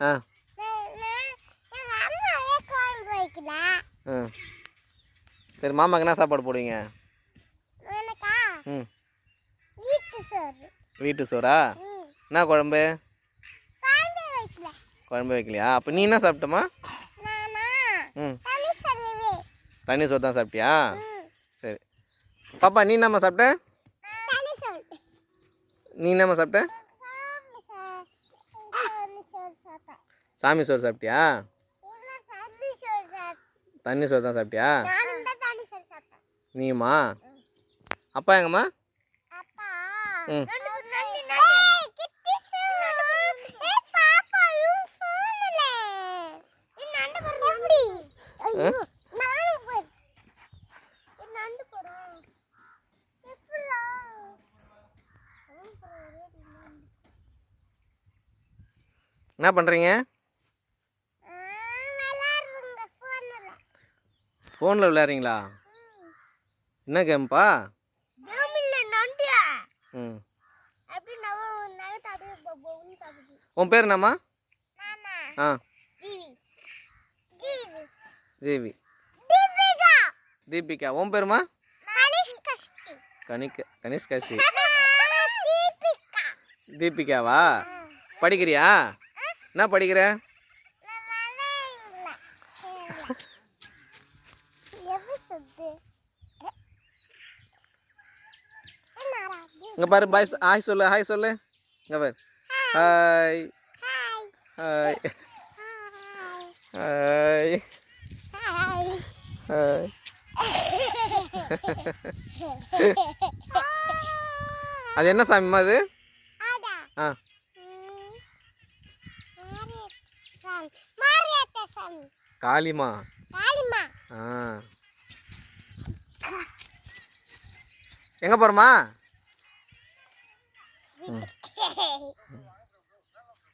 ஆ. ம். சரி மாமாக்கு என்ன சாப்பாடு போடுவீங்க? ம். வீட்டு சோறு. என்ன குழம்பு? குழம்பு வைக்கல. குழம்பு வைக்கலையா? அப்போ நீ என்ன சாப்பிட்டமா ம். தண்ணி சோறு தான் சாப்பிட்டியா? சரி. பாப்பா நீ என்னம்மா சாப்பிட்ட? நீ என்னம்மா சாப்பிட்ட தனி சோறு சாப்பிட்டேன் சாமி சோறு சாப்பிட்டியா? தண்ணி சோறு தான் சாப்பிட்டியா? நீயுமா? அப்பா எங்கம்மா? அப்பா ம். ஏய், கிட்டி ஃபோனில் விளையாடுறீங்களா? என்ன கேம்ப்பா? ம். உன் பேர் என்னம்மா? ஆ. ஜீவி. தீபிகா. உன் பேருமா. கனிக்க கனிஷ்காஷி தீபிகா. தீபிகாவா? படிக்கிறியா? என்ன படிக்கிற? இது? இங்கே பாரு பாய் ஹாய் சொல்லு ஹாய் சொல்லு. இங்கே பாரு. Hi hi. Hi hi. அது என்ன சாமிம்மா அது. ஆ. காளிமா. காளிமா. ஆ. எங்கே போகிறோமா